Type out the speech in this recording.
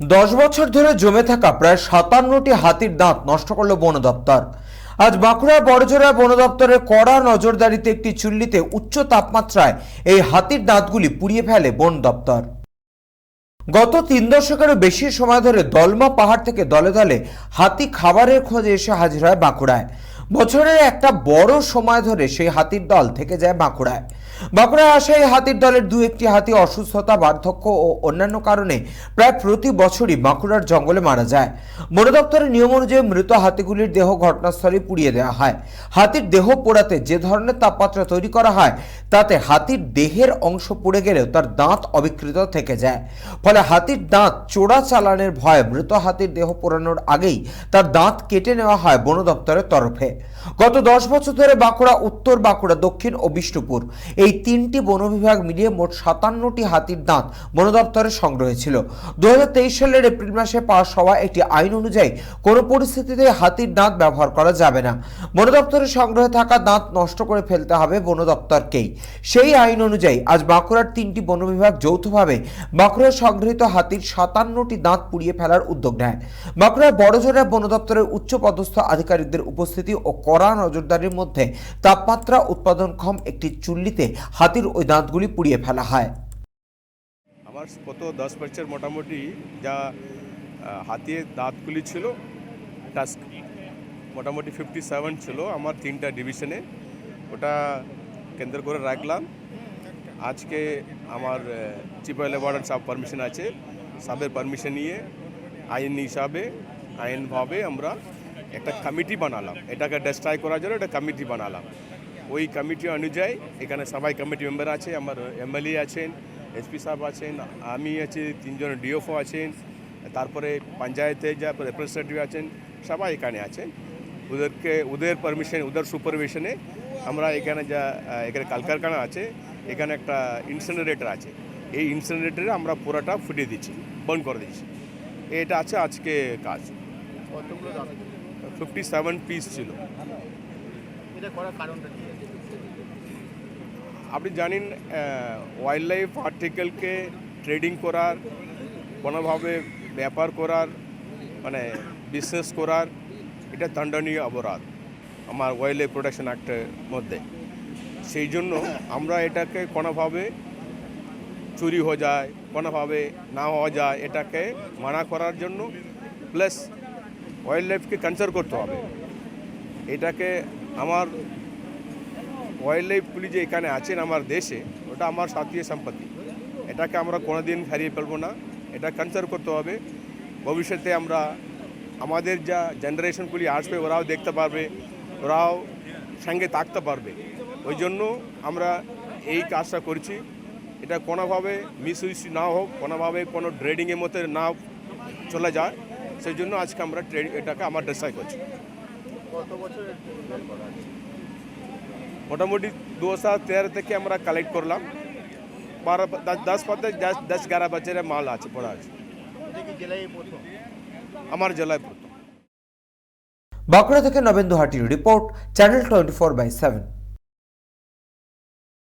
দশ বছর ধরে জমে থাকা প্রায় সাতান্নটি হাতির দাঁত নষ্ট করল বন দপ্তর। আজ বাঁকুড়ার বড়জোড়া বন দপ্তরের কড়া নজরদারিতে একটি চুল্লিতে উচ্চ তাপমাত্রায় এই হাতির দাঁতগুলি পুড়িয়ে ফেলে বন দপ্তর। গত তিন দশকেরও বেশি সময় ধরে দলমা পাহাড় থেকে দলে দলে হাতি খাবারের খোঁজে এসে হাজির হয় বাঁকুড়ায়। বছরের একটা বড় সময় ধরে সেই হাতির দল থেকে যায় বাঁকুড়ায়। বাঁকুড়ায় আসা এই হাতির দলের দু একটি হাতি অসুস্থতা, বার্ধক্য ও অন্যান্য কারণে প্রায় প্রতি বছরই বাঁকুড়ার জঙ্গলে মারা যায়। বন দপ্তরের নিয়ম অনুযায়ী মৃত হাতিগুলির দেহ ঘটনাস্থলে পুড়িয়ে দেওয়া হয়। হাতির দেহ পোড়াতে যে ধরনের তাপমাত্রা তৈরি করা হয়, তাতে হাতির দেহের অংশ পুড়ে গেলেও তার দাঁত অবিকৃত থেকে যায়। ফলে হাতির দাঁত চোরা চালানের ভয়ে মৃত হাতির দেহ পোড়ানোর আগেই তার দাঁত কেটে নেওয়া হয় বন দপ্তরের তরফে। গত দশ বছর ধরে বাঁকুড়া উত্তর, বাঁকুড়া দক্ষিণ ও বিষ্ণুপুর। এই তিনটি বন বিভাগ মিলিয়ে মোট সাতান্নটি হাতির দাঁত বন দপ্তরে সংগ্রহে ছিল দু হাজার তেইশ সালের এপ্রিল মাসে পাশ হওয়া একটি আইন অনুযায়ী কোনো পরিস্থিতিতে হাতির দাঁত ব্যবহার করা যাবে না। বন দপ্তরের সংগ্রহে থাকা দাঁত নষ্ট করে ফেলতে হবে বন দপ্তরকেই। সেই আইন অনুযায়ী আজ বাঁকুড়ার তিনটি বন বিভাগ যৌথভাবে বাঁকুড়ার সংগৃহীত হাতির সাতান্নটি দাঁত পুড়িয়ে ফেলার উদ্যোগ নেয়। বাঁকুড়ার বড়জোড়া বন দপ্তরের উচ্চ পদস্থ আধিকারিকদের উপস্থিতি ও কড়া নজরদারির মধ্যে তাপমাত্রা উৎপাদনক্ষম একটি চুল্লিতে হাতির ওই দাঁতগুলি পুড়িয়ে ফেলা হয়। আমার কত দশ বছর মোটামুটি যা হাতির দাঁতগুলি ছিল টাস্ক মোটামুটি ফিফটি সেভেন ছিল আমার তিনটা ডিভিশনে ওটা কেন্দ্র করে রাখলাম। আজকে আমার চিফ ওয়ার্ডেন সাহেব পারমিশন আছে। সাহেবের পারমিশন নিয়ে আইন হিসাবে, আইনভাবে আমরা একটা কমিটি বানালাম। এটাকে ডিস্ট্রয় করার জন্য একটা কমিটি বানালাম। ওই কমিটি অনুযায়ী এখানে সবাই কমিটি মেম্বার আছে আমার এমএলএ আছেন এসপি সাহেব আছেন আমি আছি তিনজন ডিএফও আছেন তারপরে পঞ্চায়েতে যা রিপ্রেজেন্টেটিভ আছেন সবাই এখানে আছেন। ওদেরকে ওদের পারমিশন ওদের সুপারভিশনে আমরা এখানে যা এখানে কালকারখানা আছে এখানে একটা ইনসিনারেটর আছে। এই ইনসিনারেটরে আমরা পুরোটা ফুটিয়ে দিচ্ছি বন্ধ করে দিচ্ছি। এটা আছে আজকে কাজ। ফিফটি সেভেন পিস ছিল। এটা করার কারণটা কি? আপনি জানেন ওয়াইল্ড লাইফ আর্টিকেলকে ট্রেডিং করার, কোনোভাবে ব্যাপার করার মানে বিজনেস করার, এটা দণ্ডনীয় অপরাধ আমার ওয়াইল্ড লাইফ প্রোটেকশন অ্যাক্টের মধ্যে। সেই জন্য আমরা এটাকে কোনোভাবে চুরি হয়ে যায়, কোনোভাবে না হওয়া যায়, এটাকে মানা করার জন্য প্লাস ওয়াইল্ড লাইফকে কনসার্ভ করতে হবে। এটাকে আমার ওয়াইল্ড লাইফগুলি যে এখানে আছেন আমার দেশে, ওটা আমার জাতীয় সম্পত্তি। এটাকে আমরা কোনোদিন হারিয়ে ফেলব না। এটা কনসার্ভ করতে হবে। ভবিষ্যতে আমরা আমাদের যা জেনারেশনগুলি আসবে, ওরাও দেখতে পারবে, ওরাও সঙ্গে থাকতে পারবে। ওই জন্য আমরা এই কাজটা করছি। এটা কোনোভাবে মিস ইউজ না হোক, কোনোভাবে কোনো ট্রেডিংয়ের মধ্যে না চলে যায়। সেই জন্য আজকে আমরা ট্রেড এটাকে আমার ডিসাইড করছি। কত বছরের ট্রিটমেন্ট করা আছে। মোটামুটি দু হাজার তেরো থেকে আমরা কালেক্ট করলাম। বারো দশ পাতে পথে দশ দশ এগারো বছরের মাল আছে পড়া আছে। আমার জেলায় প্রথম। বাঁকুড়া থেকে Nabendu হাটির report channel twenty four by seven